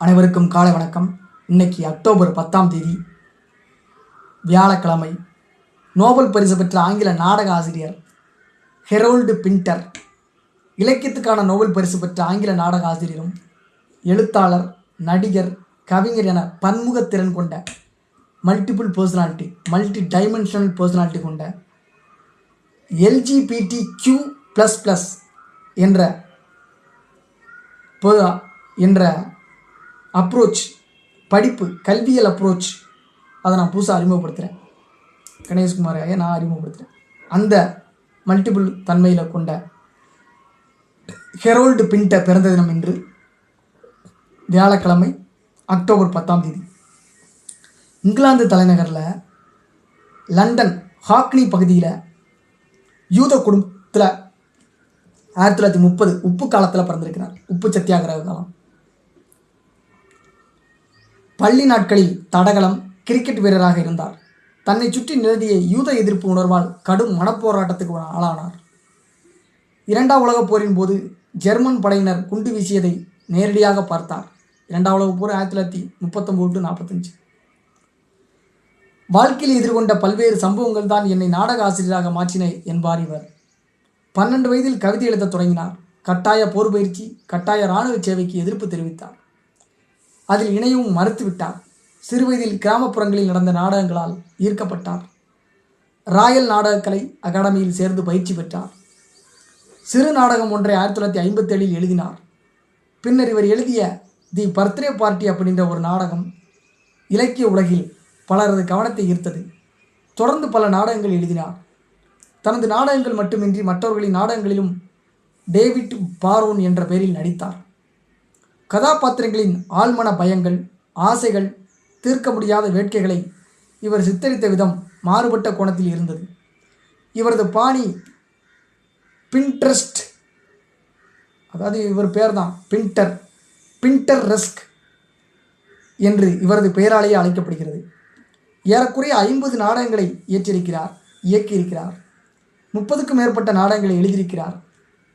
அனைவருக்கும் காலை வணக்கம். இன்னைக்கு அக்டோபர் பத்தாம் தேதி வியாழக்கிழமை. நோபல் பரிசு பெற்ற ஆங்கில நாடக ஆசிரியர் ஹெரோல்டு பின்டர் இலக்கியத்துக்கான நோபல் பரிசு பெற்ற ஆங்கில நாடக ஆசிரியரும் எழுத்தாளர் நடிகர் கவிஞர் என பன்முகத்திறன் கொண்ட multiple personality multi dimensional personality கொண்ட எல்ஜிபிடி கியூ ப்ளஸ் ப்ளஸ் என்ற என்ற அப்ரோச் படிப்பு கல்வியல் அப்ரோச் அதை நான் புதுசாக அறிமுகப்படுத்துகிறேன் கணேஷ்குமார் ஐயா நான் அறிமுகப்படுத்துகிறேன் அந்த மல்டிபிள் தன்மையில் கொண்ட ஹெரோல்டு பின்ட பிறந்த தினம் இன்று வியாழக்கிழமை அக்டோபர் பத்தாம் தேதி. இங்கிலாந்து தலைநகரில் லண்டன் ஹாக்னி பகுதியில் யூத குடும்பத்தில் ஆயிரத்தி தொள்ளாயிரத்தி முப்பது உப்பு காலத்தில் பிறந்திருக்கிறார். உப்பு சத்தியாகிரக காலம். பள்ளி நாட்களில் தடகளம் கிரிக்கெட் வீரராக இருந்தார். தன்னை சுற்றி நிலவிய யூத எதிர்ப்பு உணர்வால் கடும் மனப்போராட்டத்துக்கு ஆளானார். இரண்டாம் உலகப் போரின் போது ஜெர்மன் படையினர் குண்டு வீசியதை நேரடியாக பார்த்தார். இரண்டாம் உலகப் போர் ஆயிரத்தி தொள்ளாயிரத்தி முப்பத்தொம்போது டு நாற்பத்தஞ்சு. வாழ்க்கையில் எதிர்கொண்ட பல்வேறு சம்பவங்கள் தான் என்னை நாடக ஆசிரியராக மாற்றின என்பார் இவர். பன்னெண்டு வயதில் கவிதை எழுதத் தொடங்கினார். கட்டாய போர் பயிற்சி கட்டாய இராணுவ சேவைக்கு எதிர்ப்பு தெரிவித்தார். அதில் இணையவும் மறுத்துவிட்டார். சிறுவயதில் கிராமப்புறங்களில் நடந்த நாடகங்களால் ஈர்க்கப்பட்டார். ராயல் நாடகக்கலை அகாடமியில் சேர்ந்து பயிற்சி பெற்றார். சிறு நாடகம் ஒன்றை ஆயிரத்தி தொள்ளாயிரத்தி ஐம்பத்தேழில் எழுதினார். பின்னர் இவர் எழுதிய தி பர்த்டே பார்ட்டி அப்படின்ற ஒரு நாடகம் இலக்கிய உலகில் பலரது கவனத்தை ஈர்த்தது. தொடர்ந்து பல நாடகங்கள் எழுதினார். தனது நாடகங்கள் மட்டுமின்றி மற்றவர்களின் நாடகங்களிலும் டேவிட் பாரோன் என்ற பெயரில் நடித்தார். கதாபாத்திரங்களின் ஆழ்மன பயங்கள் ஆசைகள் தீர்க்க முடியாத வேட்கைகளை இவர் சித்தரித்த விதம் மாறுபட்ட கோணத்தில் இருந்தது. இவரது பாணி பின்ட்ரஸ்ட் அதாவது இவர் பெயர் தான் பின்டர் பின்டர் ரெஸ்க் என்று இவரது பெயராலேயே அழைக்கப்படுகிறது. ஏறக்குறைய ஐம்பது நாடகங்களை இயற்றியிருக்கிறார் இயக்கியிருக்கிறார். முப்பதுக்கும் மேற்பட்ட நாடகங்களை எழுதியிருக்கிறார்.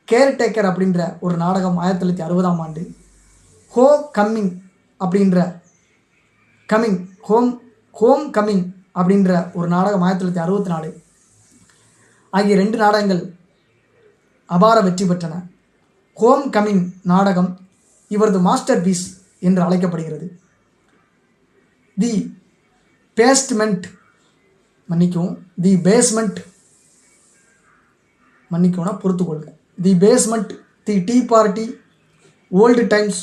கேர்டேக்கர் அப்படின்ற ஒரு நாடகம் ஆயிரத்தி தொள்ளாயிரத்தி அறுபதாம் ஆண்டு ஹோ கம்மிங் அப்படின்ற கம்மிங் ஹோம் ஹோம் கம்மிங் அப்படின்ற ஒரு நாடகம் ஆயிரத்தி தொள்ளாயிரத்தி அறுபத்தி நாலு. ஆகிய ரெண்டு நாடகங்கள் அபார வெற்றி பெற்றன. ஹோம் கம்மிங் நாடகம் இவரது மாஸ்டர் பீஸ் என்று அழைக்கப்படுகிறது. தி பேஸ்ட்மெண்ட் மன்னிக்கவும் தி பேஸ்மெண்ட் மன்னிக்கவும்னா பொறுத்துக்கொள்க. The basement the tea party old times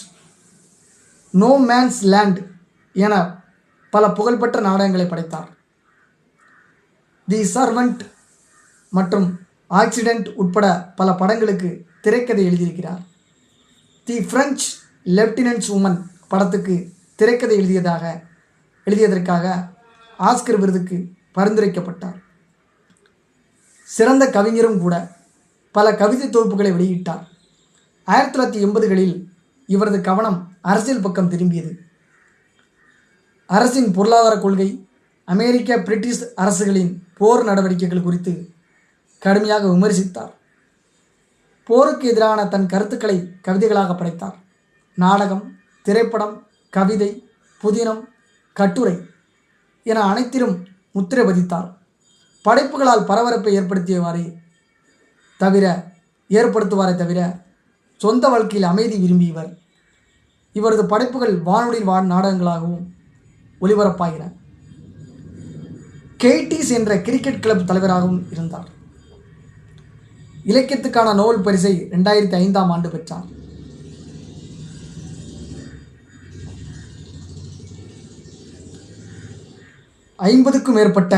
no man's land என பல புகழ்பெற்ற நாடகங்களை படைத்தார். தி சர்வெண்ட் மற்றும் ஆக்சிடென்ட் உட்பட பல படங்களுக்கு திரைக்கதை எழுதியிருக்கிறார். தி ஃப்ரெஞ்ச் லெப்டினன்ட்ஸ் உமன் படத்துக்கு திரைக்கதை எழுதியதாக எழுதியதற்காக ஆஸ்கர் விருதுக்கு பரிந்துரைக்கப்பட்டார். சிறந்த கவிஞரும் கூட பல கவிதை தொகுப்புகளை வெளியிட்டார். ஆயிரத்தி தொள்ளாயிரத்தி எண்பதுகளில் இவரது கவனம் அரசியல் பக்கம் திரும்பியது. அரசின் பொருளாதார கொள்கை அமெரிக்க பிரிட்டிஷ் அரசுகளின் போர் நடவடிக்கைகள் குறித்து கடுமையாக விமர்சித்தார். போருக்கு எதிரான தன் கருத்துக்களை கவிதைகளாக படைத்தார். நாடகம் திரைப்படம் கவிதை புதினம் கட்டுரை என அனைத்திலும் முத்திரை பதித்தார். படைப்புகளால் பரபரப்பை ஏற்படுத்தியவாறே தவிர ஏற்படுத்துவாரே தவிர சொந்த வாழ்க்கையில் அமைதி விரும்பியவர். இவரது படைப்புகள் வானொலியில் வாழ் நாடகங்களாகவும் ஒளிபரப்பாகின கெய்டிஸ் என்ற கிரிக்கெட் கிளப் தலைவராகவும் இருந்தார். இலக்கியத்துக்கான நோபல் பரிசை ரெண்டாயிரத்தி ஐந்தாம் ஆண்டு பெற்றார். ஐம்பதுக்கும் மேற்பட்ட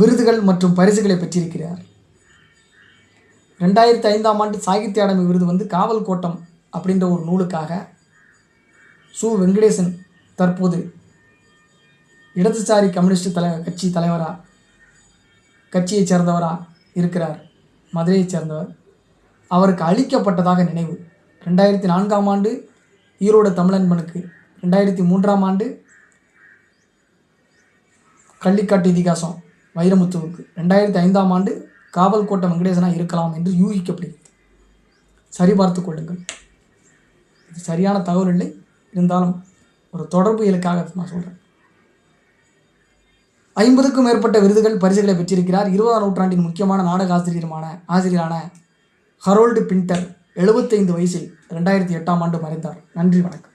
விருதுகள் மற்றும் பரிசுகளை பெற்றிருக்கிறார். ரெண்டாயிரத்தி ஐந்தாம் ஆண்டு சாகித்ய அகாடமி விருது வந்து காவல் கோட்டம் அப்படின்ற ஒரு நூலுக்காக சு. வெங்கடேசன் தற்போது இடதுசாரி கம்யூனிஸ்ட் தலை கட்சி தலைவராக கட்சியைச் சேர்ந்தவராக இருக்கிறார். மதுரையைச் சேர்ந்தவர். அவருக்கு அளிக்கப்பட்டதாக நினைவு. ரெண்டாயிரத்தி நான்காம் ஆண்டு ஈரோடு தமிழன்பனுக்கு. ரெண்டாயிரத்தி மூன்றாம் ஆண்டு கள்ளிக்காட்டு இதிகாசம் வைரமுத்துவுக்கு. ரெண்டாயிரத்தி ஐந்தாம் ஆண்டு காவல் கோட்டை வெங்கடேசனாக இருக்கலாம் என்று யூகிக்கப்படுகிறது. சரிபார்த்து கொள்ளுங்கள். இது சரியான தகவல் இல்லை. இருந்தாலும் ஒரு தொடர்பு இலக்காக நான் சொல்கிறேன் ஐம்பதுக்கும் மேற்பட்ட விருதுகள் பரிசுகளை பெற்றிருக்கிறார். இருபதாம் நூற்றாண்டின் முக்கியமான நாடக ஆசிரியருமான ஆசிரியரான ஹரோல்டு பின்டர் எழுபத்தைந்து வயசில் ரெண்டாயிரத்தி எட்டாம் ஆண்டு மறைந்தார். நன்றி வணக்கம்.